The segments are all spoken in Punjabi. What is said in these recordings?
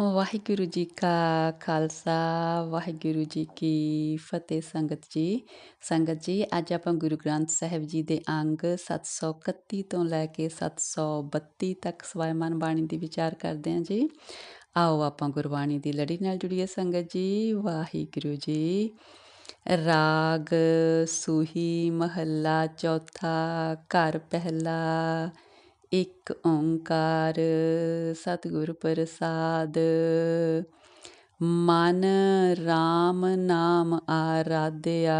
ਵਾਹਿਗੁਰੂ ਜੀ ਕਾ ਖਾਲਸਾ, ਵਾਹਿਗੁਰੂ ਜੀ ਕੀ ਫਤਿਹ ਸੰਗਤ ਜੀ। ਸੰਗਤ ਜੀ, ਅੱਜ ਆਪਾਂ ਗੁਰੂ ਗ੍ਰੰਥ ਸਾਹਿਬ ਜੀ ਦੇ ਅੰਗ 731 ਤੋਂ ਲੈ ਕੇ 732 ਤੱਕ ਸਵਾਇਮਾਨ ਬਾਣੀ ਦੀ ਵਿਚਾਰ ਕਰਦੇ ਹਾਂ ਜੀ। ਆਓ ਆਪਾਂ ਗੁਰਬਾਣੀ ਦੀ ਲੜੀ ਨਾਲ ਜੁੜੀਏ ਸੰਗਤ ਜੀ। ਵਾਹਿਗੁਰੂ ਜੀ, ਰਾਗ ਸੂਹੀ ਮਹੱਲਾ ਚੌਥਾ ਘਰ ਪਹਿਲਾ ਇੱਕ ਓੰਕਾਰ ਸਤਿਗੁਰ ਪ੍ਰਸਾਦ। ਮਨ RAM ਨਾਮ ਆਰਾਧਿਆ,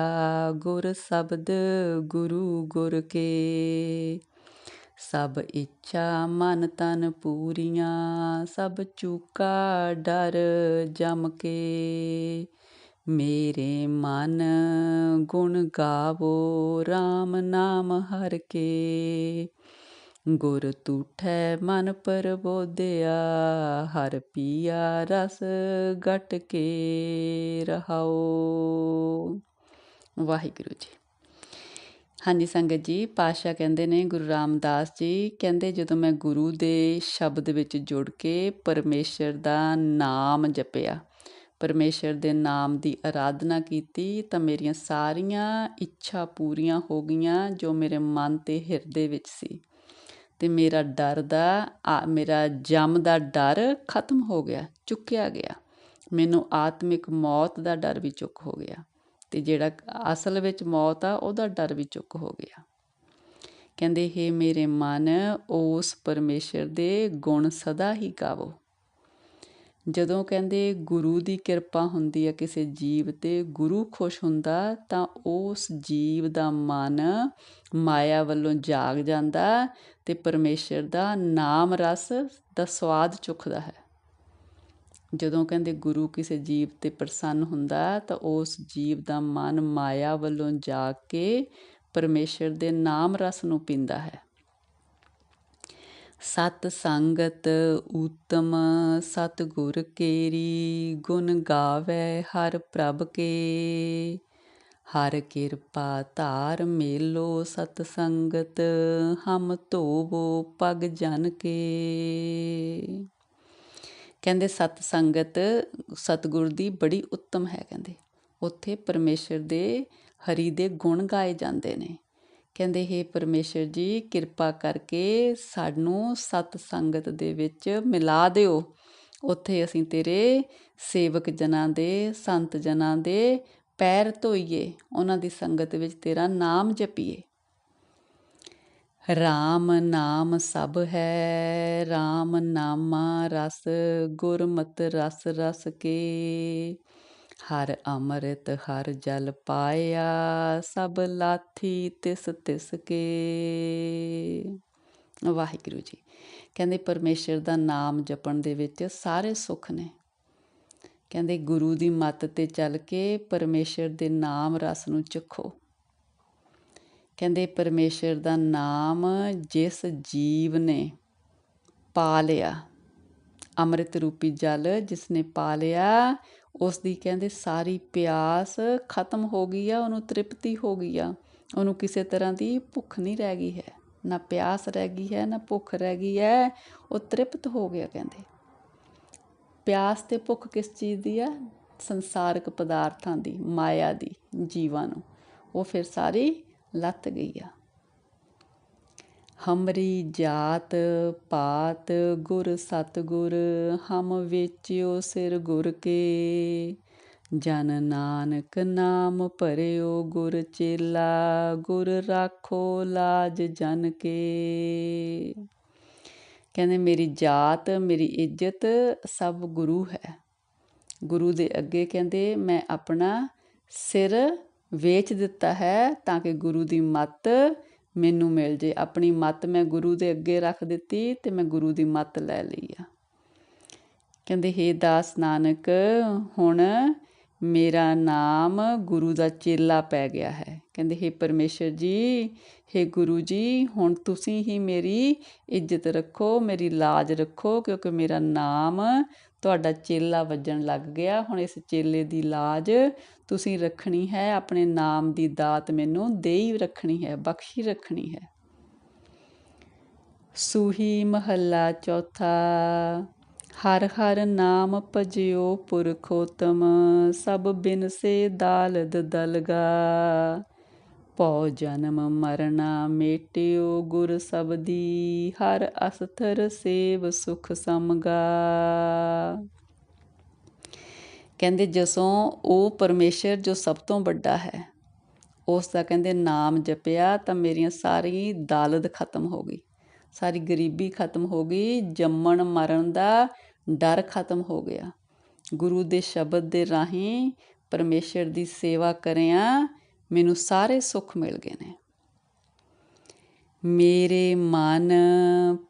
ਗੁਰ ਸ਼ਬਦ ਗੁਰੂ ਗੁਰ ਕੇ। ਸਭ ਇੱਛਾ ਮਨ ਤਨ ਪੂਰੀਆਂ, ਸਭ ਚੂਕਾ ਡਰ ਜਮ ਕੇ। ਮੇਰੇ ਮਨ ਗੁਣ ਗਾਵੋ RAM ਨਾਮ ਹਰ ਕੇ। ਗੁਰ ਤੂਠੈ ਮਨ ਪਰਬੋਧਿਆ, ਹਰ ਪੀਆ ਰਸ ਗਟ ਕੇ ਰਹਾਓ ਵਾਹਿਗੁਰੂ ਜੀ। ਹਾਂਜੀ ਸੰਗਤ ਜੀ ਪਾਸ਼ਾ ਕਹਿੰਦੇ ਨੇ ਗੁਰੂ ਰਾਮਦਾਸ ਜੀ, ਕਹਿੰਦੇ ਜਦੋਂ ਮੈਂ ਗੁਰੂ ਦੇ ਸ਼ਬਦ ਵਿੱਚ ਜੁੜ ਕੇ ਪਰਮੇਸ਼ਰ ਦਾ ਨਾਮ ਜਪਿਆ, ਪਰਮੇਸ਼ਰ ਦੇ ਨਾਮ ਦੀ ਆਰਾਧਨਾ ਕੀਤੀ, ਤਾਂ ਮੇਰੀਆਂ ਸਾਰੀਆਂ ਇੱਛਾ ਪੂਰੀਆਂ ਹੋ ਗਈਆਂ ਜੋ ਮੇਰੇ ਮਨ ਤੇ ਹਿਰਦੇ ਵਿੱਚ ਸੀ। ਅਤੇ ਮੇਰਾ ਡਰ ਦਾ, ਆ, ਮੇਰਾ ਜਮ ਦਾ ਡਰ ਖਤਮ ਹੋ ਗਿਆ, ਚੁੱਕਿਆ ਗਿਆ। ਮੈਨੂੰ ਆਤਮਿਕ ਮੌਤ ਦਾ ਡਰ ਵੀ ਚੁੱਕ ਹੋ ਗਿਆ ਅਤੇ ਜਿਹੜਾ ਅਸਲ ਵਿੱਚ ਮੌਤ ਆ, ਉਹਦਾ ਡਰ ਵੀ ਚੁੱਕ ਹੋ ਗਿਆ। ਕਹਿੰਦੇ, ਹੈ ਮੇਰੇ ਮਨ, ਉਸ ਪਰਮੇਸ਼ਰ ਦੇ ਗੁਣ ਸਦਾ ਹੀ ਗਾਵੋ। ਜਦੋਂ ਕਹਿੰਦੇ ਗੁਰੂ ਦੀ ਕਿਰਪਾ ਹੁੰਦੀ ਹੈ ਕਿਸੇ ਜੀਵ ਤੇ ਗੁਰੂ ਖੁਸ਼ ਹੁੰਦਾ, ਤਾਂ ਉਸ ਜੀਵ ਦਾ ਮਨ ਮਾਇਆ ਵੱਲੋਂ ਜਾਗ ਜਾਂਦਾ ਤੇ ਪਰਮੇਸ਼ਰ ਦਾ ਨਾਮ ਰਸ ਦਾ ਸਵਾਦ ਚੁੱਕਦਾ ਹੈ। ਜਦੋਂ ਕਹਿੰਦੇ ਗੁਰੂ ਕਿਸੇ ਜੀਵ ਤੇ ਪ੍ਰਸੰਨ ਹੁੰਦਾ, ਤਾਂ ਉਸ ਜੀਵ ਦਾ ਮਨ ਮਾਇਆ ਵੱਲੋਂ ਜਾਗ ਕੇ ਪਰਮੇਸ਼ਰ ਦੇ ਨਾਮ ਰਸ ਨੂੰ ਪੀਂਦਾ ਹੈ। ਸਤ ਸੰਗਤ ਉਤਮ ਸਤ ਗੁਰ ਕੇਰੀ, ਗੁਣ ਗਾਵੇ ਹਰ ਪ੍ਰਭ ਕੇ। ਹਰ ਕਿਰਪਾ ਧਾਰ ਮੇਲੋ ਸਤ ਸੰਗਤ, ਹਮ ਧੋਵੋ ਪਗ ਜਨ ਕੇ। ਕਹਿੰਦੇ ਸਤ ਸੰਗਤ ਸਤਗੁਰ ਦੀ ਬੜੀ ਉੱਤਮ ਹੈ, ਕਹਿੰਦੇ। ਉੱਥੇ ਪਰਮੇਸ਼ਰ ਦੇ ਹਰੀ ਦੇ ਗੁਣ ਗਾਏ ਜਾਂਦੇ ਨੇ। ਕਹਿੰਦੇ, ਹੈ ਪਰਮੇਸ਼ਰ ਜੀ, ਕਿਰਪਾ ਕਰਕੇ ਸਾਨੂੰ ਸਤ ਸੰਗਤ ਦੇ ਵਿੱਚ ਮਿਲਾ ਦਿਓ। ਉੱਥੇ ਅਸੀਂ ਤੇਰੇ ਸੇਵਕ ਜਨਾਂ ਦੇ, ਸੰਤ ਜਨਾਂ ਦੇ ਪੈਰ ਧੋਈਏ। ਉਹਨਾਂ ਦੀ ਸੰਗਤ ਵਿੱਚ ਤੇਰਾ ਨਾਮ ਜਪੀਏ। ਰਾਮ ਨਾਮ ਸਭ ਹੈ, ਰਾਮ ਨਾਮਾ ਰਸ, ਗੁਰਮਤ ਰਸ ਰਸ ਕੇ ਹਰ ਅੰਮ੍ਰਿਤ, ਹਰ ਜਲ ਪਾਇਆ, ਸਭ ਲਾਥੀ ਤਿਸ ਤਿਸ ਕੇ। ਵਾਹਿਗੁਰੂ ਜੀ, ਕਹਿੰਦੇ ਪਰਮੇਸ਼ਰ ਦਾ ਨਾਮ ਜਪਣ ਦੇ ਵਿੱਚ ਸਾਰੇ ਸੁੱਖ ਨੇ। ਕਹਿੰਦੇ ਗੁਰੂ ਦੀ ਮੱਤ ਤੇ ਚੱਲ ਕੇ ਪਰਮੇਸ਼ਰ ਦੇ ਨਾਮ ਰਸ ਨੂੰ ਚਖੋ ਕਹਿੰਦੇ ਪਰਮੇਸ਼ਰ ਦਾ ਨਾਮ ਜਿਸ ਜੀਵ ਨੇ ਪਾ ਲਿਆ, ਅੰਮ੍ਰਿਤ ਰੂਪੀ ਜਲ ਜਿਸ ਨੇ ਪਾ ਲਿਆ ਉਸ ਦੀ ਕਹਿੰਦੇ ਸਾਰੀ ਪਿਆਸ ਖਤਮ ਹੋ ਗਈ ਆ, ਉਹਨੂੰ ਤ੍ਰਿਪਤੀ ਹੋ ਗਈ ਆ। ਉਹਨੂੰ ਕਿਸੇ ਤਰ੍ਹਾਂ ਦੀ ਭੁੱਖ ਨਹੀਂ ਰਹਿ ਗਈ ਹੈ। ਨਾ ਪਿਆਸ ਰਹਿ ਗਈ ਹੈ, ਨਾ ਭੁੱਖ ਰਹਿ ਗਈ ਹੈ। ਉਹ ਤ੍ਰਿਪਤ ਹੋ ਗਿਆ ਕਹਿੰਦੇ। ਪਿਆਸ ਤੇ ਭੁੱਖ ਕਿਸ ਚੀਜ਼ ਦੀ ਆ? ਸੰਸਾਰਕ ਪਦਾਰਥਾਂ ਦੀ, ਮਾਇਆ ਦੀ, ਜੀਵਾਂ ਨੂੰ। ਉਹ ਫਿਰ ਸਾਰੀ ਲੱਤ ਗਈ ਆ। ਹਮਰੀ ਜਾਤ ਪਾਤ ਗੁਰ ਸਤਗੁਰ, ਹਮ ਵੇਚਿਓ ਸਿਰ ਗੁਰ ਕੇ। ਜਨ ਨਾਨਕ ਨਾਮ ਭਰਿਓ ਗੁਰ ਚੇਲਾ, ਗੁਰ ਰਾਖੋ ਲਾਜ ਜਨ ਕੇ। ਕਹਿੰਦੇ ਮੇਰੀ ਜਾਤ, ਮੇਰੀ ਇੱਜ਼ਤ ਸਭ ਗੁਰੂ ਹੈ। ਗੁਰੂ ਦੇ ਅੱਗੇ ਕਹਿੰਦੇ ਮੈਂ ਆਪਣਾ ਸਿਰ ਵੇਚ ਦਿੱਤਾ ਹੈ ਤਾਂ ਕਿ ਗੁਰੂ ਦੀ ਮੱਤ ਮੈਨੂੰ ਮਿਲ ਜੇ। ਆਪਣੀ ਮੱਤ ਮੈਂ ਗੁਰੂ ਦੇ ਅੱਗੇ ਰੱਖ ਦਿੱਤੀ ਤੇ ਮੈਂ ਗੁਰੂ ਦੀ ਮੱਤ ਲੈ ਲਈ ਆ। ਕਹਿੰਦੇ, ਹੇ ਦਾਸ ਨਾਨਕ, ਹੁਣ ਮੇਰਾ ਨਾਮ ਗੁਰੂ ਦਾ ਚੇਲਾ ਪੈ ਗਿਆ ਹੈ। ਕਹਿੰਦੇ, ਹੇ ਪਰਮੇਸ਼ਰ ਜੀ, ਹੇ ਗੁਰੂ ਜੀ, ਹੁਣ ਤੁਸੀਂ ਹੀ ਮੇਰੀ ਇੱਜ਼ਤ ਰੱਖੋ, ਮੇਰੀ ਲਾਜ ਰੱਖੋ, ਕਿਉਂਕਿ ਮੇਰਾ ਨਾਮ ਤੁਹਾਡਾ ਚੇਲਾ ਵੱਜਣ ਲੱਗ ਗਿਆ। ਹੁਣ ਇਸ ਚੇਲੇ ਦੀ ਲਾਜ ਤੁਸੀਂ ਰੱਖਣੀ ਹੈ, ਆਪਣੇ ਨਾਮ ਦੀ ਦਾਤ ਮੈਨੂੰ ਦੇਈ ਰੱਖਣੀ ਹੈ, ਬਖਸ਼ੀ ਰੱਖਣੀ ਹੈ। ਸੂਹੀ ਮਹੱਲਾ ਚੌਥਾ, ਹਰ ਹਰ ਨਾਮ ਭਜਿਓ ਪੁਰਖੋਤਮ, ਸਭ ਬਿਨ ਸੇ ਦਾਲਦ ਦਲਗਾ। ਪਉ ਜਨਮ ਮਰਨਾ ਮੇਟਿਓ ਗੁਰ ਸਬਦੀ, ਹਰ ਅਸਥਰ ਸੇਵ ਸੁਖ ਸਮਗਾ। ਕਹਿੰਦੇ ਜਸੋਂ ਉਹ ਪਰਮੇਸ਼ਰ ਜੋ ਸਭ ਤੋਂ ਵੱਡਾ ਹੈ, ਉਸ ਦਾ ਕਹਿੰਦੇ ਨਾਮ ਜਪਿਆ ਤਾਂ ਮੇਰੀਆਂ ਸਾਰੀ ਦਾਲਤ ਖਤਮ ਹੋ ਗਈ। ਸਾਰੀ ਗਰੀਬੀ ਖਤਮ ਹੋ ਗਈ, ਜੰਮਣ ਮਰਨ ਦਾ ਡਰ ਖਤਮ ਹੋ ਗਿਆ। ਗੁਰੂ ਦੇ ਸ਼ਬਦ ਦੇ ਰਾਹੀਂ ਪਰਮੇਸ਼ਰ ਦੀ ਸੇਵਾ ਕਰਿਆ ਮੈਨੂੰ ਸਾਰੇ ਸੁੱਖ ਮਿਲ ਗਏ ਨੇ। ਮੇਰੇ ਮਨ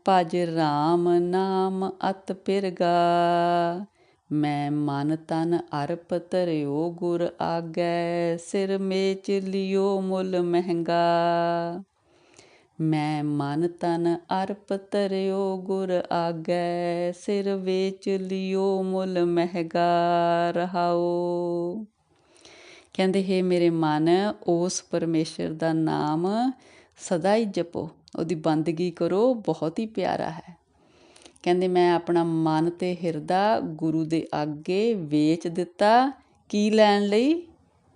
ਭਜ RAM ਨਾਮ ਅਤ ਪਿਰਗਾ ਮੈਂ ਮਨ ਤਨ ਅਰਪ ਧਰਿਓ, ਗੁਰ ਆਗੈ ਸਿਰ ਮੇਚ ਲਿਓ ਮੁੱਲ ਮਹਿੰਗਾ। ਮੈਂ ਮਨ ਤਨ ਅਰਪ ਧਰਿਓ, ਗੁਰ ਆਗੈ ਸਿਰ ਵੇਚ ਲਿਓ ਮੁੱਲ ਮਹਿੰਗਾ ਰਹਾਓ। ਕਹਿੰਦੇ, ਹੈ ਮੇਰੇ ਮਨ, ਉਸ ਪਰਮੇਸ਼ਰ ਦਾ ਨਾਮ ਸਦਾ ਹੀ ਜਪੋ। ਉਹਦੀ ਬੰਦਗੀ ਕਰੋ, ਬਹੁਤ ਹੀ ਪਿਆਰਾ ਹੈ। ਕਹਿੰਦੇ ਮੈਂ ਆਪਣਾ ਮਨ ਤੇ ਹਿਰਦਾ ਗੁਰੂ ਦੇ ਅੱਗੇ ਵੇਚ ਦਿੱਤਾ। ਕੀ ਲੈਣ ਲਈ?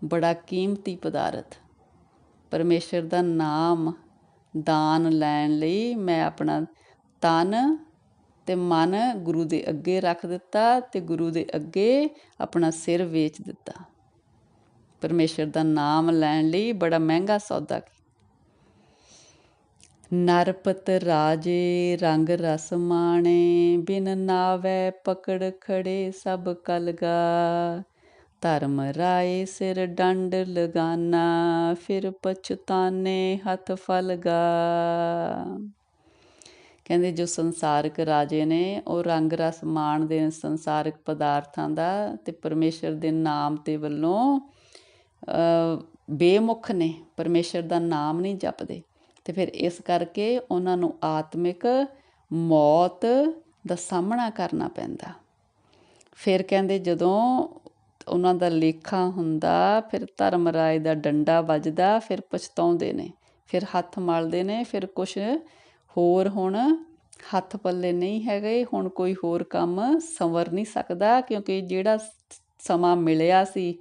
ਬੜਾ ਕੀਮਤੀ ਪਦਾਰਥ। ਪਰਮੇਸ਼ਰ ਦਾ ਨਾਮ ਦਾਨ ਲੈਣ ਲਈ ਮੈਂ ਆਪਣਾ ਤਨ ਤੇ ਮਨ ਗੁਰੂ ਦੇ ਅੱਗੇ ਰੱਖ ਦਿੱਤਾ ਤੇ ਗੁਰੂ ਦੇ ਅੱਗੇ ਆਪਣਾ ਸਿਰ ਵੇਚ ਦਿੱਤਾ। ਪਰਮੇਸ਼ਰ ਦਾ ਨਾਮ ਲੈਣ ਲਈ ਬੜਾ ਮਹਿੰਗਾ ਸੌਦਾ ਨਰਪਤ ਰਾਜੇ ਰੰਗ ਰਸ ਮਾਣੇ, ਬਿਨ ਨਾਵੇ ਪਕੜ ਖੜੇ ਸਭ ਕਲਗਾ। ਧਰਮ ਰਾਏ ਸਿਰ ਡੰਡ ਲਗਾਨਾ, ਫਿਰ ਪਛਤਾਨੇ ਹੱਥ ਫਲਗਾ। ਕਹਿੰਦੇ ਜੋ ਸੰਸਾਰਿਕ ਰਾਜੇ ਨੇ, ਉਹ ਰੰਗ ਰਸ ਮਾਣਦੇ ਨੇ ਸੰਸਾਰਿਕ ਪਦਾਰਥਾਂ ਦਾ ਤੇ ਪਰਮੇਸ਼ਰ ਦੇ ਨਾਮ ਤੇ ਵੱਲੋਂ ਬੇਮੁਖ ਨੇ। ਪਰਮੇਸ਼ਰ ਦਾ ਨਾਮ ਨਹੀਂ ਜਪਦੇ। ਤੇ ਫਿਰ ਇਸ ਕਰਕੇ ਉਹਨਾਂ ਨੂੰ ਆਤਮਿਕ ਮੌਤ ਦਾ ਸਾਹਮਣਾ ਕਰਨਾ ਪੈਂਦਾ। ਫਿਰ ਕਹਿੰਦੇ ਜਦੋਂ ਉਹਨਾਂ ਦਾ ਲੇਖਾ ਹੁੰਦਾ, ਫਿਰ ਧਰਮ ਰਾਏ ਦਾ ਡੰਡਾ ਵੱਜਦਾ, ਫਿਰ ਪਛਤਾਉਂਦੇ ਨੇ, ਫਿਰ ਹੱਥ ਮਲਦੇ ਨੇ, ਫਿਰ ਕੁਝ ਹੋਰ ਹੁਣ ਹੱਥ ਪੱਲੇ ਨਹੀਂ ਹੈਗੇ, ਹੁਣ ਕੋਈ ਹੋਰ ਕੰਮ ਸੰਵਰ ਨਹੀਂ ਸਕਦਾ, ਕਿਉਂਕਿ ਜਿਹੜਾ ਸਮਾਂ ਮਿਲਿਆ ਸੀ,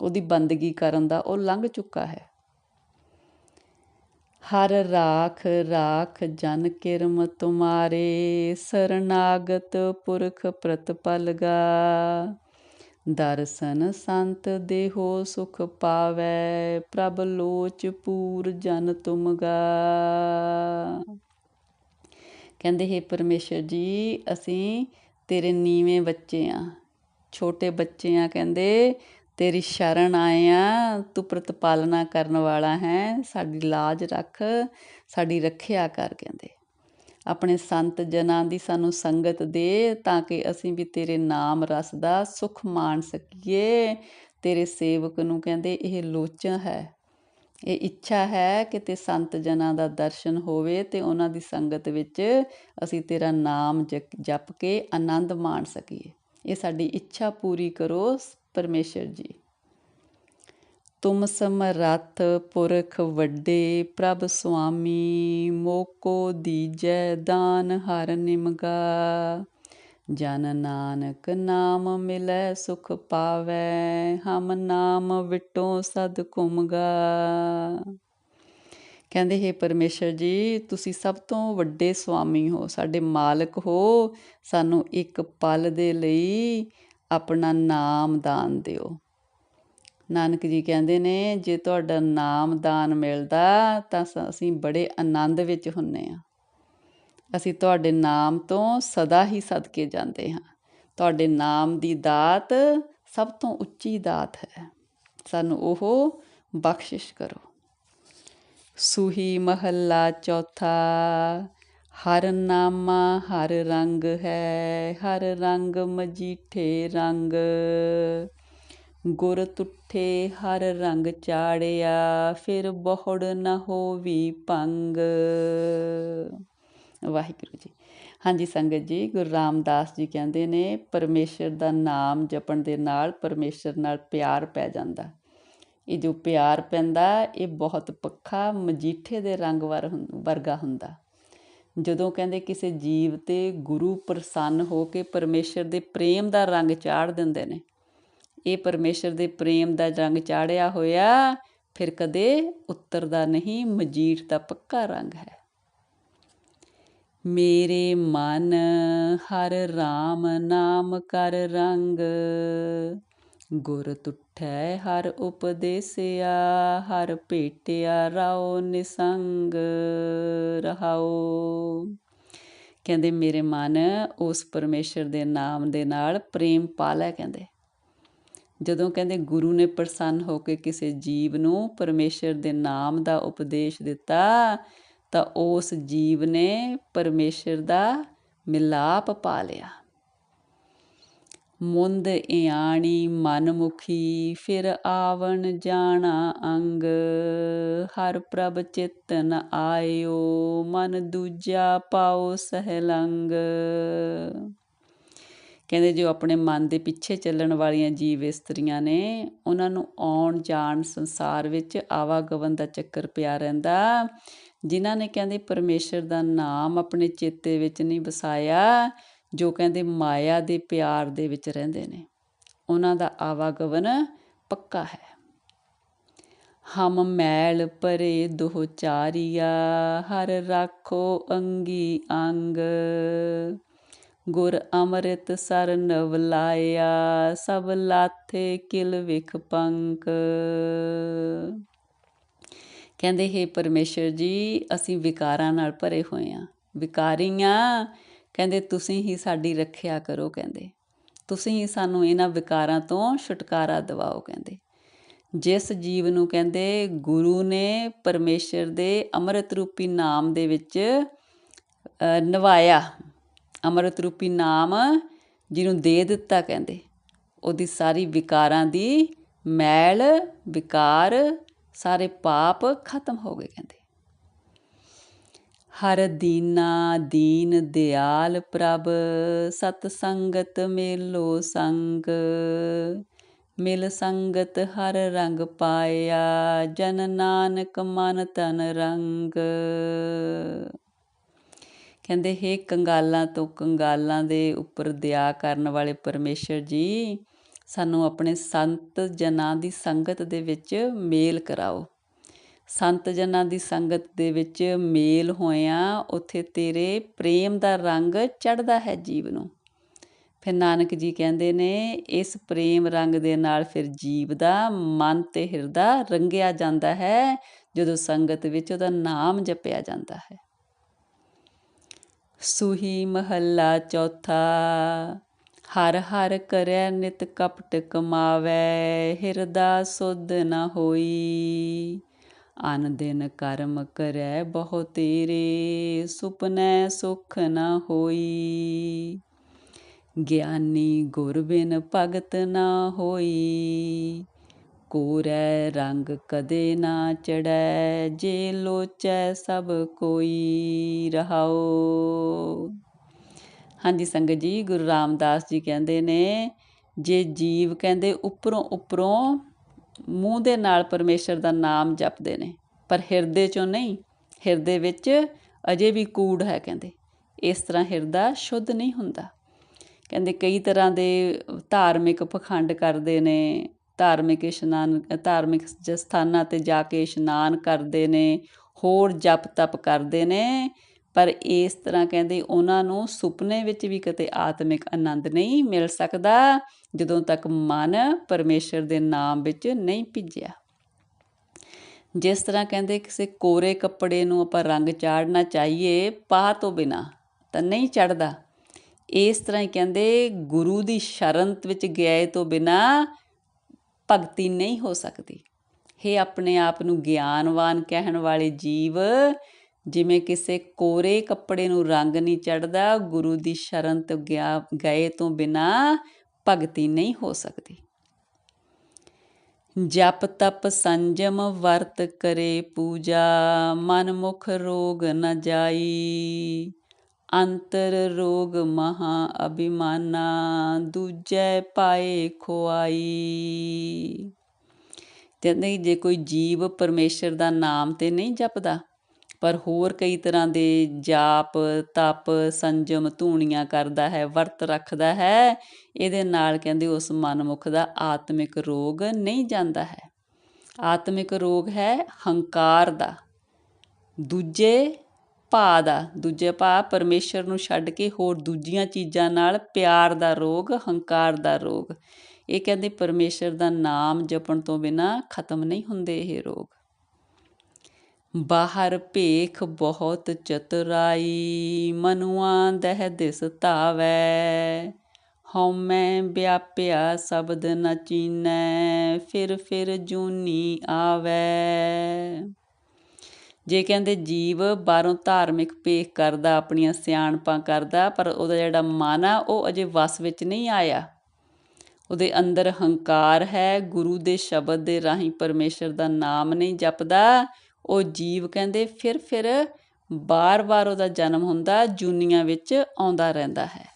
ਉਹਦੀ ਬੰਦਗੀ ਕਰਨ ਦਾ ਉਹ ਲੰਘ ਚੁੱਕਾ ਹੈ। ਹਰ ਰਾਖ ਰਾਖ ਜਨ ਕਿਰਮ ਤੁਮਾਰੇ ਸਰਨਾਗਤ ਪੁਰਖ ਪ੍ਰਤਪਲਗਾ ਦਰਸ਼ਨ ਸੰਤ ਦੇਹੋ ਸੁਖ ਪਾਵੈ, ਪ੍ਰਭ ਲੋਚ ਪੂਰ ਜਨ ਤੁਮਗਾ ਕਹਿੰਦੇ, ਹੈ ਪਰਮੇਸ਼ਰ ਜੀ, ਅਸੀਂ ਤੇਰੇ ਨੀਵੇਂ ਬੱਚੇ ਆ। ਛੋਟੇ ਬੱਚੇ ਆ, ਕਹਿੰਦੇ ਤੇਰੀ ਸ਼ਰਨ ਆਏ ਆ, ਤੂੰ ਪ੍ਰਤਪਾਲਨਾ ਕਰਨ ਵਾਲਾ ਹੈ, ਸਾਡੀ ਲਾਜ ਰੱਖ, ਸਾਡੀ ਰੱਖਿਆ ਕਰ ਕਹਿੰਦੇ। ਆਪਣੇ ਸੰਤ ਜਨਾਂ ਦੀ ਸਾਨੂੰ ਸੰਗਤ ਦੇ, ਤਾਂ ਕਿ ਅਸੀਂ ਵੀ ਤੇਰੇ ਨਾਮ ਰਸ ਦਾ ਸੁਖ ਮਾਣ ਸਕੀਏ। ਤੇਰੇ ਸੇਵਕ ਨੂੰ ਕਹਿੰਦੇ ਇਹ ਲੋਚਾ ਹੈ। ਇਹ ਇੱਛਾ ਹੈ ਕਿ ਤੇ ਸੰਤ ਜਨਾਂ ਦਾ ਦਰਸ਼ਨ ਹੋਵੇ ਤੇ ਉਹਨਾਂ ਦੀ ਸੰਗਤ ਵਿੱਚ ਅਸੀਂ ਤੇਰਾ ਨਾਮ ਜਪ ਕੇ ਆਨੰਦ ਮਾਣ ਸਕੀਏ। ਇਹ ਸਾਡੀ ਇੱਛਾ ਪੂਰੀ ਕਰੋ ਪਰਮੇਸ਼ਰ ਜੀ। ਤੁਮ ਸਮਰੱਥ ਪੁਰਖ ਵੱਡੇ, ਪ੍ਰਭ ਸੁਆਮੀ, ਮੋਕੋ ਦੀਜੈ ਦਾਨ ਹਰ ਨਿਮਗਾ। ਜਨ ਨਾਨਕ ਨਾਮ ਮਿਲੈ, ਸੁਖ ਪਾਵੈ, ਹਮ ਨਾਮ ਵਿਟੋ ਸਦ ਕੁਮਗਾ ਕਹਿੰਦੇ, ਹੈ ਪਰਮੇਸ਼ਰ ਜੀ, ਤੁਸੀਂ ਸਭ ਤੋਂ ਵੱਡੇ ਸੁਆਮੀ ਹੋ, ਸਾਡੇ ਮਾਲਕ ਹੋ। ਸਾਨੂੰ ਇੱਕ ਪਲ ਦੇ ਲਈ ਆਪਣਾ ਨਾਮ ਦਾਨ ਦਿਓ। ਨਾਨਕ ਜੀ ਕਹਿੰਦੇ ਨੇ, ਜੇ ਤੁਹਾਡਾ ਨਾਮ ਦਾਨ ਮਿਲਦਾ, ਤਾਂ ਅਸੀਂ ਬੜੇ ਆਨੰਦ ਵਿੱਚ ਹੁੰਨੇ ਆ। ਅਸੀਂ ਤੁਹਾਡੇ ਨਾਮ ਤੋਂ ਸਦਾ ਹੀ ਸਦਕੇ ਜਾਂਦੇ ਹਾਂ ਤੁਹਾਡੇ ਨਾਮ ਦੀ ਦਾਤ ਸਭ ਤੋਂ ਉੱਚੀ ਦਾਤ ਹੈ। ਸਾਨੂੰ ਉਹ ਬਖਸ਼ਿਸ਼ ਕਰੋ। ਸੂਹੀ ਮਹੱਲਾ ਚੌਥਾ ਹਰ ਨਾਮਾ ਹਰ ਰੰਗ ਹੈ, ਹਰ ਰੰਗ ਮਜੀਠੇ ਰੰਗ। ਗੁਰ ਤੁਠੇ ਹਰ ਰੰਗ ਚਾੜਿਆ, ਫਿਰ ਬਹੁੜ ਨਾ ਹੋਵੀ ਪੰਗ। ਵਾਹਿਗੁਰੂ ਜੀ। ਹਾਂਜੀ ਸੰਗਤ ਜੀ, ਗੁਰੂ ਰਾਮਦਾਸ ਜੀ ਕਹਿੰਦੇ ਨੇ, ਪਰਮੇਸ਼ਰ ਦਾ ਨਾਮ ਜਪਣ ਦੇ ਨਾਲ ਪਰਮੇਸ਼ਰ ਨਾਲ ਪਿਆਰ ਪੈ ਜਾਂਦਾ। ਇਹ ਜੋ ਪਿਆਰ ਪੈਂਦਾ, ਇਹ ਬਹੁਤ ਪੱਖਾ ਮਜੀਠੇ ਦੇ ਰੰਗ ਵਰਗਾ ਹੁੰਦਾ। ਜਦੋਂ ਕਹਿੰਦੇ ਕਿਸੇ ਜੀਵ ਤੇ ਗੁਰੂ ਪ੍ਰਸੰਨ ਹੋ ਕੇ ਪਰਮੇਸ਼ਰ ਦੇ ਪ੍ਰੇਮ ਦਾ ਰੰਗ ਚਾੜ ਦਿੰਦੇ ਨੇ, ਇਹ ਪਰਮੇਸ਼ਰ ਦੇ ਪ੍ਰੇਮ ਦਾ ਰੰਗ ਚਾੜਿਆ ਹੋਇਆ, ਫਿਰ ਕਦੇ ਉਤਰਦਾ ਨਹੀਂ, ਮਜੀਠ ਦਾ ਪੱਕਾ ਰੰਗ ਹੈ। ਮੇਰੇ ਮਨ ਹਰ RAM ਨਾਮ ਕਰ ਰੰਗ ਗੁਰ ਤੁਠੈ ਹਰ ਉਪਦੇਸਿਆ, ਹਰ ਭੇਟਿਆ ਰਾਉ ਨਿਸੰਗ ਰਹਾਉ। ਕਹਿੰਦੇ, ਮੇਰੇ ਮਨ ਉਸ ਪਰਮੇਸ਼ਰ ਦੇ ਨਾਮ ਦੇ ਨਾਲ ਪ੍ਰੇਮ ਪਾ ਲੈ, ਕਹਿੰਦੇ। ਜਦੋਂ ਕਹਿੰਦੇ, ਗੁਰੂ ਨੇ ਪ੍ਰਸੰਨ ਹੋ ਕੇ ਕਿਸੇ ਜੀਵ ਨੂੰ ਪਰਮੇਸ਼ਰ ਦੇ ਨਾਮ ਦਾ ਉਪਦੇਸ਼ ਦਿੱਤਾ, ਤਾਂ ਉਸ ਜੀਵ ਨੇ ਪਰਮੇਸ਼ਰ ਦਾ ਮਿਲਾਪ ਪਾ ਲਿਆ। ਮੁੰਦ ਇਆਣੀ ਮਨਮੁਖੀ, ਫਿਰ ਆਵਣ ਜਾਣਾ ਅੰਗ। ਹਰ ਪ੍ਰਭ ਚਿਤਨ ਆਇਓ, ਮਨ ਦੂਜਾ ਪਾਓ ਸਹਿਲੰਗ। ਕਹਿੰਦੇ ਜੋ ਆਪਣੇ ਮਨ ਦੇ ਪਿੱਛੇ ਚੱਲਣ ਵਾਲੀਆਂ ਜੀਵ ਇਸਤਰੀਆਂ ਨੇ, ਉਹਨਾਂ ਨੂੰ ਆਉਣ ਜਾਣ ਸੰਸਾਰ ਵਿੱਚ ਆਵਾਗਮਨ ਦਾ ਚੱਕਰ ਪਿਆ ਰਹਿੰਦਾ। ਜਿਨ੍ਹਾਂ ਨੇ ਕਹਿੰਦੇ ਪਰਮੇਸ਼ਰ ਦਾ ਨਾਮ ਆਪਣੇ ਚੇਤੇ ਵਿੱਚ ਨਹੀਂ ਵਸਾਇਆ ਜੋ ਕਹਿੰਦੇ ਮਾਇਆ ਦੇ ਪਿਆਰ ਦੇ ਵਿੱਚ ਰਹਿੰਦੇ ਨੇ। ਉਹਨਾਂ ਦਾ ਆਵਾਗਮਨ ਪੱਕਾ ਹੈ। ਹਮ ਮੈਲ ਪਰੇ ਦੋ ਚਾਰੀਆ, ਹਰ ਰਾਖੋ ਅੰਗੀ ਅੰਗ। ਗੁਰ ਅੰਮ੍ਰਿਤ ਸਰ ਨਵਲਾਇਆ ਸਭ ਲਾਥੇ ਕਿਲ ਵਿਖ ਪੰਕ। ਕਹਿੰਦੇ, ਹੈ ਪਰਮੇਸ਼ਰ ਜੀ, ਅਸੀਂ ਵਿਕਾਰਾਂ ਨਾਲ ਭਰੇ ਹੋਏ ਆ ਵਿਕਾਰੀਆਂ ਕਹਿੰਦੇ, ਤੁਸੀਂ ਹੀ ਸਾਡੀ ਰੱਖਿਆ ਕਰੋ, ਕਹਿੰਦੇ। ਤੁਸੀਂ ਹੀ ਸਾਨੂੰ ਇਹਨਾਂ ਵਿਕਾਰਾਂ ਤੋਂ ਛੁਟਕਾਰਾ ਦਿਵਾਓ, ਕਹਿੰਦੇ। ਜਿਸ ਜੀਵ ਨੂੰ ਕਹਿੰਦੇ, ਗੁਰੂ ਨੇ ਪਰਮੇਸ਼ਰ ਦੇ ਅੰਮ੍ਰਿਤ ਰੂਪੀ ਨਾਮ ਦੇ ਵਿੱਚ ਨਵਾਇਆ। ਅੰਮ੍ਰਿਤ ਰੂਪੀ ਨਾਮ ਜਿਹਨੂੰ ਦੇ ਦਿੱਤਾ, ਕਹਿੰਦੇ। ਉਹਦੀ ਸਾਰੀ ਵਿਕਾਰਾਂ ਦੀ ਮੈਲ, ਵਿਕਾਰ, ਸਾਰੇ ਪਾਪ ਖਤਮ ਹੋ ਗਏ, ਕਹਿੰਦੇ। ਹਰ ਦੀਨਾ ਦੀਨ ਦਿਆਲ ਪ੍ਰਭ, ਸਤ ਸੰਗਤ ਮੇਲੋ ਸੰਗ। ਮਿਲ ਸੰਗਤ ਹਰ ਰੰਗ ਪਾਇਆ, ਜਨ ਨਾਨਕ ਮਨ ਤਨ ਰੰਗ। ਕਹਿੰਦੇ, ਹੇ ਕੰਗਾਲਾਂ ਤੋਂ ਕੰਗਾਲਾਂ ਦੇ ਉੱਪਰ ਦਇਆ ਕਰਨ ਵਾਲੇ ਪਰਮੇਸ਼ਰ ਜੀ, ਸਾਨੂੰ ਆਪਣੇ ਸੰਤ ਜਨਾਂ ਦੀ ਸੰਗਤ ਦੇ ਵਿੱਚ ਮੇਲ ਕਰਾਓ। ਸੰਤ ਜਨਾਂ ਦੀ ਸੰਗਤ ਦੇ ਵਿੱਚ ਮੇਲ ਹੋਇਆ, ਉੱਥੇ ਤੇਰੇ ਪ੍ਰੇਮ ਦਾ ਰੰਗ ਚੜਦਾ ਹੈ ਜੀਵ ਨੂੰ। ਫਿਰ ਨਾਨਕ ਜੀ ਕਹਿੰਦੇ ਨੇ, ਇਸ ਪ੍ਰੇਮ ਰੰਗ ਦੇ ਨਾਲ ਫਿਰ ਜੀਵ ਦਾ ਮਨ ਤੇ ਹਿਰਦਾ ਰੰਗਿਆ ਜਾਂਦਾ ਹੈ, ਜਦੋਂ ਸੰਗਤ ਵਿੱਚ ਉਹਦਾ ਨਾਮ ਜਪਿਆ ਜਾਂਦਾ ਹੈ। ਸੁਹੀ ਮਹੱਲਾ ਚੌਥਾ, ਹਰ ਹਰ ਕਰੈ ਨਿਤ ਕਪਟ ਕਮਾਵੇ, ਹਿਰਦਾ ਸੁਧ ਨ ਹੋਈ। ਅਨ ਦਿਨ ਕਰਮ ਕਰੈ, ਬਹੁ ਤੇਰੇ ਸੁਪਨੈ ਸੁਖ ਨਾ ਹੋਈ। ਗਿਆਨੀ ਗੁਰ ਬਿਨ ਭਗਤ ਨਾ ਹੋਈ। ਕੋਰੈ ਰੰਗ ਕਦੇ ਨਾ ਚੜੈ ਜੇ ਲੋਚੈ ਸਭ ਕੋਈ ਰਹਾਓ ਹਾਂਜੀ, ਸੰਗਤ ਜੀ, ਗੁਰੂ ਰਾਮਦਾਸ ਜੀ ਕਹਿੰਦੇ ਨੇ, ਜੇ ਜੀਵ ਕਹਿੰਦੇ ਉੱਪਰੋਂ ਉੱਪਰੋਂ ਮੂੰਹ ਦੇ ਨਾਲ ਪਰਮੇਸ਼ਰ ਦਾ ਨਾਮ ਜਪਦੇ ਨੇ, ਪਰ ਹਿਰਦੇ ਚੋਂ ਨਹੀਂ, ਹਿਰਦੇ ਵਿੱਚ ਅਜੇ ਵੀ ਕੂੜ ਹੈ ਕਹਿੰਦੇ। ਇਸ ਤਰ੍ਹਾਂ ਹਿਰਦਾ ਸ਼ੁੱਧ ਨਹੀਂ ਹੁੰਦਾ। ਕਹਿੰਦੇ ਕਈ ਤਰ੍ਹਾਂ ਦੇ ਧਾਰਮਿਕ ਪਖੰਡ ਕਰਦੇ ਨੇ, ਧਾਰਮਿਕ ਇਸ਼ਨਾਨ, ਧਾਰਮਿਕ ਸਥਾਨਾਂ ਤੇ ਜਾ ਕੇ ਇਸ਼ਨਾਨ ਕਰਦੇ ਨੇ, ਹੋਰ ਜਪ ਤਪ ਕਰਦੇ ਨੇ ਪਰ ਇਸ ਤਰ੍ਹਾਂ ਕਹਿੰਦੇ ਉਹਨਾਂ ਨੂੰ ਸੁਪਨੇ ਵਿੱਚ ਵੀ ਕਿਤੇ ਆਤਮਿਕ ਆਨੰਦ ਨਹੀਂ ਮਿਲ ਸਕਦਾ, ਜਦੋਂ ਤੱਕ ਮਨ ਪਰਮੇਸ਼ਰ ਦੇ ਨਾਮ ਵਿੱਚ ਨਹੀਂ ਭਿੱਜਿਆ। ਜਿਸ ਤਰ੍ਹਾਂ ਕਹਿੰਦੇ ਕਿਸੇ ਕੋਰੇ ਕੱਪੜੇ ਨੂੰ ਆਪਾਂ ਰੰਗ ਚਾੜਨਾ ਚਾਹੀਏ ਪਾ ਤੋਂ ਬਿਨਾ, ਤਾਂ ਨਹੀਂ ਚੜਦਾ ਇਸ ਤਰ੍ਹਾਂ ਹੀ ਕਹਿੰਦੇ ਗੁਰੂ ਦੀ ਸ਼ਰਨ ਵਿੱਚ ਗਏ ਤੋਂ ਬਿਨਾ ਭਗਤੀ ਨਹੀਂ ਹੋ ਸਕਦੀ। ਹੈ ਆਪਣੇ ਆਪ ਨੂੰ ਗਿਆਨਵਾਨ ਕਹਿਣ ਵਾਲੇ ਜੀਵ ਜਿਵੇਂ ਕਿਸੇ ਕੋਰੇ ਕੱਪੜੇ ਨੂੰ ਰੰਗ ਨਹੀਂ ਚੜਦਾ ਗੁਰੂ ਦੀ ਸ਼ਰਨ ਤੋਂ ਗਿਆ, ਗਏ ਤੋਂ ਬਿਨਾ ਭਗਤੀ ਨਹੀਂ ਹੋ ਸਕਦੀ। ਜਪ ਤਪ ਸੰਜਮ ਵਰਤ ਕਰੇ ਪੂਜਾ ਮਨ ਮੁਖ ਰੋਗ ਨ ਜਾਈ। ਅੰਤਰ ਰੋਗ ਮਹਾ ਅਭਿਮਾਨਾ, ਦੂਜੈ ਪਾਏ ਖੁਆਈ। ਤੇ ਨਹੀਂ ਜੇ ਕੋਈ ਜੀਵ ਪਰਮੇਸ਼ਰ ਦਾ ਨਾਮ ਤੇ ਨਹੀਂ ਜਪਦਾ ਪਰ ਹੋਰ ਕਈ ਤਰ੍ਹਾਂ ਦੇ ਜਾਪ, ਤਪ, ਸੰਜਮ ਧੂਣੀਆਂ ਕਰਦਾ ਹੈ, ਵਰਤ ਰੱਖਦਾ ਹੈ। ਇਹਦੇ ਨਾਲ ਕਹਿੰਦੇ ਉਸ ਮਨਮੁਖ ਦਾ ਆਤਮਿਕ ਰੋਗ ਨਹੀਂ ਜਾਂਦਾ ਹੈ। ਆਤਮਿਕ ਰੋਗ ਹੈ ਹੰਕਾਰ ਦਾ। ਦੂਜੇ ਭਾ ਦਾ, ਦੂਜੇ ਭਾ ਪਰਮੇਸ਼ਰ ਨੂੰ ਛੱਡ ਕੇ ਹੋਰ ਦੂਜੀਆਂ ਚੀਜ਼ਾਂ ਨਾਲ ਪਿਆਰ ਦਾ ਰੋਗ, ਹੰਕਾਰ ਦਾ ਰੋਗ। ਇਹ ਕਹਿੰਦੇ ਪਰਮੇਸ਼ਰ ਦਾ ਨਾਮ ਜਪਣ ਤੋਂ ਬਿਨਾ ਖਤਮ ਨਹੀਂ ਹੁੰਦੇ ਇਹ ਰੋਗ। ਬਾਹਰ ਭੇਖ ਬਹੁਤ ਚਤੁਰਾਈ, ਮਨੁਆ ਦਹਿ ਦਿਸ ਧਾਵੈ। ਹਉਮੈ ਵਿਆਪਿਆ ਸ਼ਬਦ ਨ ਚੀਨੈ, ਫਿਰ ਫਿਰ ਜੂਨੀ ਆਵੈ। ਜੇ ਕਹਿੰਦੇ ਜੀਵ ਬਾਹਰੋਂ ਧਾਰਮਿਕ ਭੇਖ ਕਰਦਾ, ਆਪਣੀਆਂ ਸਿਆਣਪਾਂ ਕਰਦਾ, ਪਰ ਉਹਦਾ ਜਿਹੜਾ ਮਨ ਆ, ਉਹ ਅਜੇ ਵਸ ਵਿੱਚ ਨਹੀਂ ਆਇਆ। ਉਹਦੇ ਅੰਦਰ ਹੰਕਾਰ ਹੈ, ਗੁਰੂ ਦੇ ਸ਼ਬਦ ਦੇ ਰਾਹੀਂ ਪਰਮੇਸ਼ਰ ਦਾ ਨਾਮ ਨਹੀਂ ਜਪਦਾ ਉਹ ਜੀਵ ਕਹਿੰਦੇ ਫਿਰ ਫਿਰ ਬਾਰ-ਬਾਰ ਉਹਦਾ ਜਨਮ ਹੁੰਦਾ, ਜੂਨੀਆਂ ਵਿੱਚ ਆਉਂਦਾ ਰਹਿੰਦਾ ਹੈ।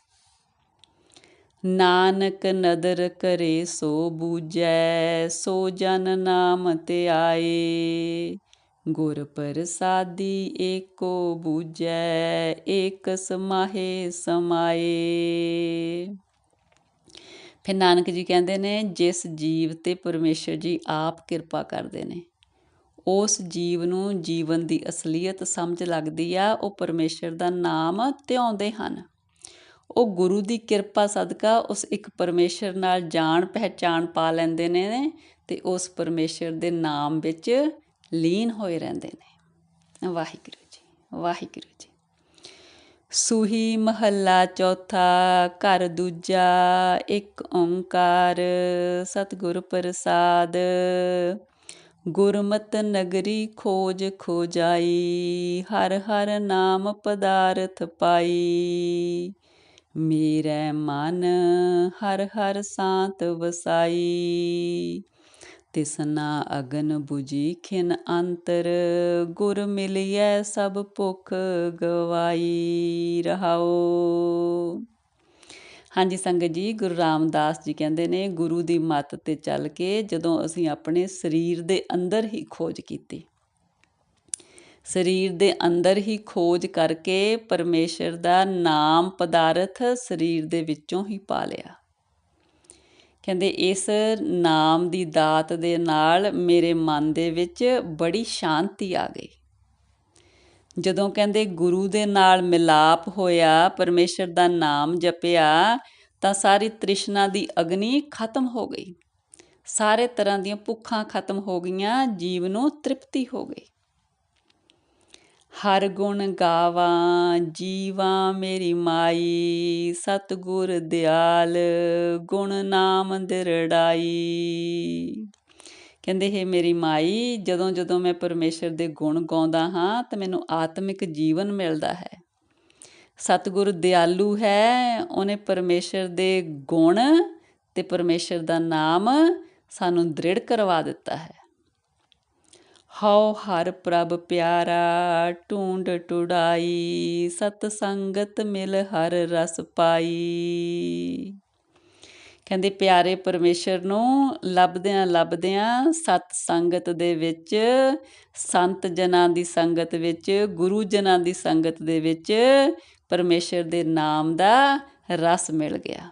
ਨਾਨਕ ਨਦਰ ਕਰੇ ਸੋ ਬੂਜੈ ਸੋ ਜਨ ਨਾਮ ਤੇ ਆਏ। ਗੁਰ ਪ੍ਰਸਾਦੀ ਏਕੋ ਬੂਜੈ ਏਕ ਸਮਾਹੇ ਸਮਾਏ। ਫਿਰ ਨਾਨਕ ਜੀ ਕਹਿੰਦੇ ਨੇ, ਜਿਸ ਜੀਵ ਤੇ ਪਰਮੇਸ਼ਰ ਜੀ ਆਪ ਕਿਰਪਾ ਕਰਦੇ ਨੇ। ਉਸ ਜੀਵ ਨੂੰ ਜੀਵਨ ਦੀ ਅਸਲੀਅਤ ਸਮਝ ਲੱਗਦੀ ਆ, ਉਹ ਪਰਮੇਸ਼ਰ ਦਾ ਨਾਮ ਧਿਆਉਂਦੇ ਹਨ। ਉਹ ਗੁਰੂ ਦੀ ਕਿਰਪਾ ਸਦਕਾ ਉਸ ਇੱਕ ਪਰਮੇਸ਼ਰ ਨਾਲ ਜਾਣ ਪਹਿਚਾਣ ਪਾ ਲੈਂਦੇ ਨੇ ਤੇ ਉਸ ਪਰਮੇਸ਼ਰ ਦੇ ਨਾਮ ਵਿੱਚ ਲੀਨ ਹੋਏ ਰਹਿੰਦੇ ਨੇ। ਵਾਹਿਗੁਰੂ ਜੀ ਵਾਹਿਗੁਰੂ ਜੀ। ਸੂਹੀ ਮਹੱਲਾ ਚੌਥਾ, ਘਰ ਦੂਜਾ, ਇੱਕ ਓੰਕਾਰ, ਸਤਿਗੁਰ ਪ੍ਰਸਾਦ। ਗੁਰਮਤ ਨਗਰੀ ਖੋਜ ਖੋਜਾਈ, ਹਰ ਹਰ ਨਾਮ ਪਦਾਰਥ ਪਾਈ। ਮੇਰੇ ਮਨ ਹਰ ਹਰ ਸਾਤ ਵਸਾਈ। ਤਿਸਨਾ ਅਗਨ 부ਜੀ ਖਿਨ ਅੰਤਰ, ਗੁਰ ਮਿਲਿਐ ਸਭ ਭੁਖ ਗਵਾਈ। ਰਹਾਓ। ਹਾਂਜੀ, ਸੰਗਤ ਜੀ, ਗੁਰੂ ਰਾਮਦਾਸ ਜੀ ਕਹਿੰਦੇ ਨੇ, ਗੁਰੂ ਦੀ ਮੱਤ ਤੇ ਚੱਲ ਕੇ ਜਦੋਂ ਅਸੀਂ ਆਪਣੇ ਸਰੀਰ ਦੇ ਅੰਦਰ ਹੀ ਖੋਜ ਕੀਤੀ। ਸਰੀਰ ਦੇ ਅੰਦਰ ਹੀ ਖੋਜ ਕਰਕੇ ਪਰਮੇਸ਼ਰ ਦਾ ਨਾਮ ਪਦਾਰਥ ਸਰੀਰ ਦੇ ਵਿੱਚੋਂ ਹੀ ਪਾ ਲਿਆ। ਕਹਿੰਦੇ, ਇਸ ਨਾਮ ਦੀ ਦਾਤ ਦੇ ਨਾਲ ਮੇਰੇ ਮਨ ਦੇ ਵਿੱਚ ਬੜੀ ਸ਼ਾਂਤੀ ਆ ਗਈ। ਜਦੋਂ ਕਹਿੰਦੇ ਗੁਰੂ ਦੇ ਨਾਲ ਮਿਲਾਪ ਹੋਇਆ, ਪਰਮੇਸ਼ਰ ਦਾ ਨਾਮ ਜਪਿਆ, ਤਾਂ ਸਾਰੀ ਤ੍ਰਿਸ਼ਨਾ ਦੀ ਅਗਨੀ ਖਤਮ ਹੋ ਗਈ। ਸਾਰੇ ਤਰ੍ਹਾਂ ਦੀਆਂ ਭੁੱਖਾਂ ਖਤਮ ਹੋ ਗਈਆਂ, ਜੀਵ ਨੂੰ ਤ੍ਰਿਪਤੀ ਹੋ ਗਈ। ਹਰ ਗੁਣ ਗਾਵਾਂ, ਜੀਵਾ ਮੇਰੀ ਮਾਈ, ਸਤਗੁਰ ਦਿਆਲ, ਗੁਣ ਨਾਮ ਦਿਰੜਾਈ। ਕਹਿੰਦੇ, ਹੈ ਮੇਰੀ ਮਾਈ, ਜਦੋਂ ਜਦੋਂ ਮੈਂ ਪਰਮੇਸ਼ਰ ਦੇ ਗੁਣ ਗਾਉਂਦਾ ਹਾਂ, ਤਾਂ ਮੈਨੂੰ ਆਤਮਿਕ ਜੀਵਨ ਮਿਲਦਾ ਹੈ। ਸਤਗੁਰ ਦਿਆਲੂ ਹੈ, ਉਹਨੇ ਪਰਮੇਸ਼ਰ ਦੇ ਗੁਣ ਤੇ ਪਰਮੇਸ਼ਰ ਦਾ ਨਾਮ ਸਾਨੂੰ ਦ੍ਰਿੜ ਕਰਵਾ ਦਿੱਤਾ ਹੈ। ਹਉ ਹਰ ਪ੍ਰਭ ਪਿਆਰਾ, ਢੂੰਡ ਟੁੜਾਈ ਸਤ ਸੰਗਤ ਮਿਲ ਹਰ ਰਸ ਪਾਈ। ਕਹਿੰਦੇ, ਪਿਆਰੇ ਪਰਮੇਸ਼ਰ ਨੂੰ ਲੱਭਦਿਆਂ ਲੱਭਦਿਆਂ ਸਤ ਸੰਗਤ ਦੇ ਵਿੱਚ, ਸੰਤ ਜਨਾਂ ਦੀ ਸੰਗਤ ਵਿੱਚ, ਗੁਰੂ ਜਨਾਂ ਦੀ ਸੰਗਤ ਦੇ ਵਿੱਚ ਪਰਮੇਸ਼ਰ ਦੇ ਨਾਮ ਦਾ ਰਸ ਮਿਲ ਗਿਆ।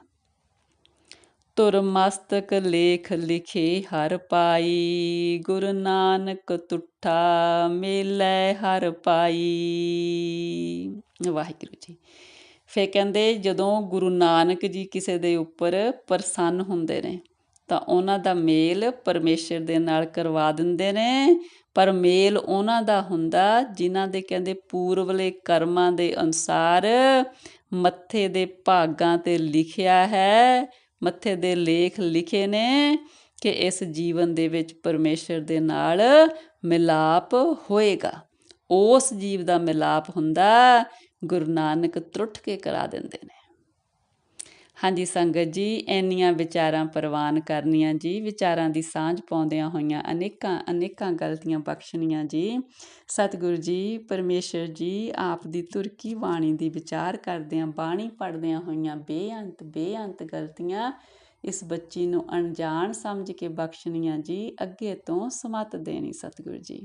ਤੁਰ ਮਸਤਕ ਲੇਖ ਲਿਖੇ ਹਰ ਪਾਈ, ਗੁਰ ਨਾਨਕ ਤੁਠਾ ਮੇਲੇ ਹਰ ਪਾਈ। ਵਾਹਿਗੁਰੂ ਜੀ। ਫਿਰ ਕਹਿੰਦੇ ਜਦੋਂ ਗੁਰੂ ਨਾਨਕ ਜੀ ਕਿਸੇ ਦੇ ਉੱਪਰ ਪ੍ਰਸੰਨ ਹੁੰਦੇ ਨੇ, ਤਾਂ ਉਹਨਾਂ ਦਾ ਮੇਲ ਪਰਮੇਸ਼ਰ ਦੇ ਨਾਲ ਕਰਵਾ ਦਿੰਦੇ ਨੇ। ਪਰ ਮੇਲ ਉਹਨਾਂ ਦਾ ਹੁੰਦਾ ਜਿਨ੍ਹਾਂ ਦੇ ਕਹਿੰਦੇ ਪੂਰਵਲੇ ਕਰਮਾਂ ਦੇ ਅਨੁਸਾਰ ਮੱਥੇ ਦੇ ਭਾਗਾਂ ਤੇ ਲਿਖਿਆ ਹੈ, ਮੱਥੇ ਦੇ ਲੇਖ ਲਿਖੇ ਨੇ ਕਿ ਇਸ ਜੀਵਨ ਦੇ ਵਿੱਚ ਪਰਮੇਸ਼ਰ ਦੇ ਨਾਲ ਮਿਲਾਪ ਹੋਏਗਾ। ਉਸ ਜੀਵ ਦਾ ਮਿਲਾਪ ਹੁੰਦਾ ਗੁਰੂ ਨਾਨਕ ਤਰੁੱਠ ਕੇ ਕਰਾ ਦਿੰਦੇ ਨੇ। ਹਾਂਜੀ ਸੰਗਤ ਜੀ, ਇੰਨੀਆਂ ਵਿਚਾਰਾਂ ਪ੍ਰਵਾਨ ਕਰਨੀਆਂ ਜੀ, ਵਿਚਾਰਾਂ ਦੀ ਸਾਂਝ ਪਾਉਂਦਿਆਂ ਹੋਈਆਂ ਅਨੇਕਾਂ ਅਨੇਕਾਂ ਗਲਤੀਆਂ ਬਖਸ਼ਣੀਆਂ ਜੀ। ਸਤਿਗੁਰੂ ਜੀ, ਪਰਮੇਸ਼ਰ ਜੀ, ਆਪ ਦੀ ਤੁਰਕੀ ਬਾਣੀ ਦੀ ਵਿਚਾਰ ਕਰਦਿਆਂ, ਬਾਣੀ ਪੜਦਿਆਂ ਹੋਈਆਂ ਬੇਅੰਤ ਬੇਅੰਤ ਗਲਤੀਆਂ ਇਸ ਬੱਚੀ ਨੂੰ ਅਣਜਾਣ ਸਮਝ ਕੇ ਬਖਸ਼ਣੀਆਂ ਜੀ, ਅੱਗੇ ਤੋਂ ਸਮਤ ਦੇਣੀ ਸਤਿਗੁਰੂ ਜੀ।